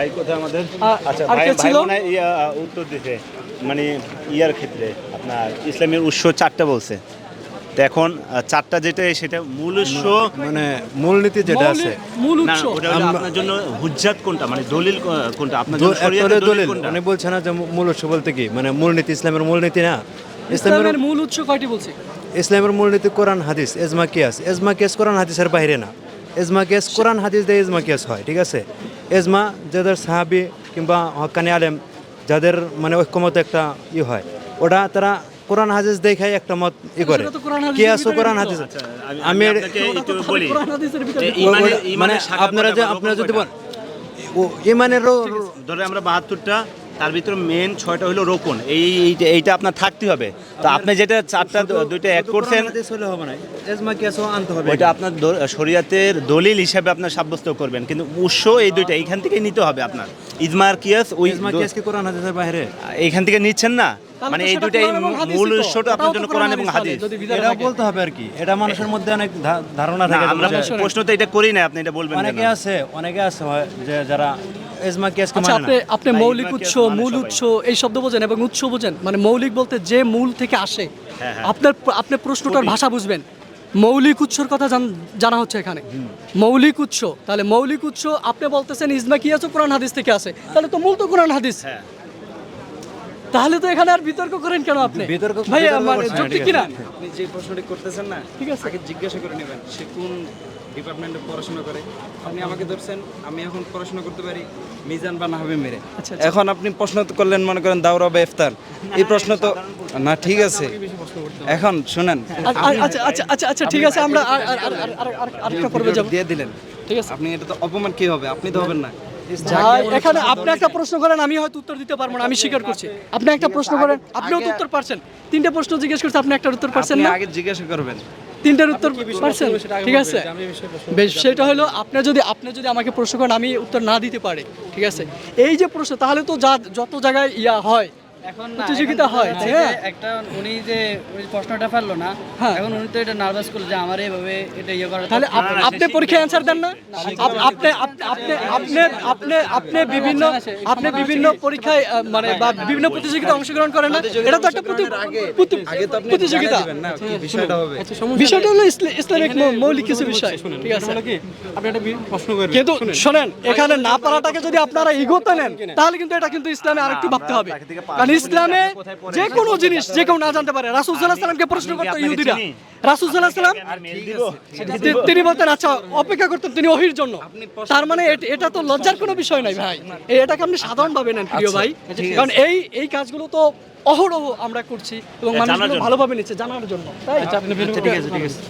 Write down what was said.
ভাই কোথায় আমাদের? আচ্ছা ভাই ছিল? ইয়া, উত্তর দিতে মানে ইয়ার ক্ষেত্রে আপনার ইসলামের উৎস চারটা বলছে। তো এখন চারটা যেটা সেটা মূল উৎস মানে মূলনীতি যেটা আছে। মূল না উৎস। আপনার জন্য হুজ্জাত কোনটা? মানে দলিল কোনটা? আপনার জন্য দলিল মানে বলছে না যে মূল উৎস বলতে কি? মানে মূলনীতি ইসলামের মূলনীতি না। ইসলামের ইসলামের মূল উৎস কয়টি বলছি? ইসলামের মূলনীতি কোরআন হাদিস এজমা কিয়াস। এজমা কিয়াস কোরআন হাদিসের বাইরে না। এজমা কিয়াস কোরআন হাদিস দিয়ে এজমা কিয়াস হয় ঠিক আছে? এজমা যাদের সাহাবি কিংবা হকানি আলেম যাদের মানে ঐক্যমত একটা ই হয় ওটা তারা কোরআন হাদিস দেখাই একটা মত ই করে কে আসো কোরআন। হাদিস আচ্ছা, আমি- মানে আপনারা যে আপনারা যদি? বলেন ও ইমানেরও ধরে আমরা বাহাত্তরটা তার ভিতরে মেন ছয়টা হলো রোপণ। এই এইটা- আপনার থাকতে হবে। তো আপনি যেটা চারটা দুইটা এক করছেন হবে না। আনতে হবে। ওইটা আপনার শরীয়তের দলিল হিসাবে আপনার সাব্যস্ত করবেন। কিন্তু উৎস এই দুইটা এইখান থেকে নিতে হবে আপনার। ইজমার কিয়াস ওই এজমা কিয়াস কি কোরআন হাদিসের বাইরে? এইখান থেকে নিচ্ছেন না? মানে এই হাদিসই মূল উৎসটা আপনার জন্য কোরআন এবং হাদিস। এটা বলতে হবে আর কি। এটা মানুষের মধ্যে অনেক ধারণা থাকে আমরা প্রশ্ন তো এটা করি না আপনি এটা বলবেন অনেকে আছে অনেকে আছে যে যারা আচ্ছা মানে আপনি আপনি মৌলিক উৎস মানে মূল উৎস এই শব্দ বোঝেন এবং উৎস বোঝেন। মানে মৌলিক বলতে যে মূল থেকে আসে। হ্যাঁ, হ্যাঁ। আপনার আপনি প্রশ্নটার ভাষা বুঝবেন। মৌলিক উৎসর কথা জানা হচ্ছে এখানে। মৌলিক উৎস। তাহলে মৌলিক উৎস আপনি বলতেছেন ইজমা কি আছে? কোরআন হাদিস থেকে আছে তাহলে তো মূল তো কোরআন হাদিস। হ্যাঁ। তাহলে তো এখানে আর বিতর্ক করেন কেন আপনি? বিতর্ক ভাই বিতর্ক আমার করছি না, যুক্তি কিনা? আপনি যে প্রশ্নটি করতেছেন না ঠিক আছে। আগে জিজ্ঞাসা করে নেবেন সে কোন ডিপার্টমেন্টে পড়াশোনা করে। আপনি আমাকে ধরছেন আমি এখন পড়াশোনা করতে পারি মিজান বা নাহবে মেরে। আচ্ছা, এখন আপনি প্রশ্ন করলেন মনে করেন দাওরা বা ইফতার। এই প্রশ্ন তো না ঠিক আছে। এখন শুনেন। আ- আ- আচ্ছা আচ্ছা আচ্ছা আচ্ছা ঠিক আছে আমরা আর- আর- আর- আর- আর- আর- আরেকটা পর্বে যাব। দিয়ে দিলেন। ঠিক আছে। আপনি এটা তো অপমান কি হবে? আপনি তো হবেন না। ভাই এখানে আপনি একটা প্রশ্ন করেন আমি হয়তো উত্তর দিতে পারব না আমি স্বীকার করছি। আপনি একটা প্রশ্ন করেন আপনিও তো উত্তর পারছেন। তিনটে প্রশ্ন জিজ্ঞেস করছে আপনি একটা উত্তর পারছেন না? আগে জিজ্ঞাসা করবেন। তিনটার উত্তর পারছেন? ঠিক আছে। বেশ সেটা হলো আপনি যদি আপনি যদি আমাকে প্রশ্ন করেন আমি উত্তর না দিতে পারি। ঠিক আছে? এই যে প্রশ্ন তাহলে তো যা যত জায়গায় ইয়া হয় প্রতিযোগিতা হয়, যে একটা উনি যে ওই প্রশ্নটা পারল না হ্যাঁ। এখন উনি তো এটা নার্ভাস করল যে আমার এইভাবে এটা ইয়ে করা তাহলে আপনি পরীক্ষায় অ্যান্সার দেন না? আপনি আপনি আপনি আপনি আপনি আপনি বিভিন্ন আপনি বিভিন্ন পরীক্ষায় মানে বা বিভিন্ন প্রতিযোগিতায় অংশগ্রহণ করেন না? এটা তো একটা আপনি প্রতিযোগিতা। জানাই দিবেন না কি? বিষয়টা হবে বিষয়টা হলো ইসলামিক মৌলিক কিছু বিষয়। ঠিক আছে? কিন্তু শোনেন। এখানে না পারাটাকে যদি আপনারা ইগোতে নেন তাহলে কিন্তু এটা কিন্তু ইসলামে আরেকটু ভাবতে হবে। কারণ ইসলামে যে কোনো জিনিস যে কেউ না জানতে পারে। রাসুল সাল্লাহ সাল্লামকে প্রশ্ন করতো ইহুদিরা। রাসুল সাল্লাহ সাল্লাম তিনি বলতেন আচ্ছা অপেক্ষা করতেন তিনি ওহির জন্য। তার মানে এটা তো লজ্জার কোনো বিষয় নাই ভাই। এটাকে আপনি সাধারণ ভাবে নেন প্রিয় ভাই। কারণ এই এই কাজগুলো তো অহরহ আমরা করছি এবং মানুষগুলো ভালোভাবে নিচ্ছে জানার জন্য তাই? ঠিক আছে ঠিক আছে।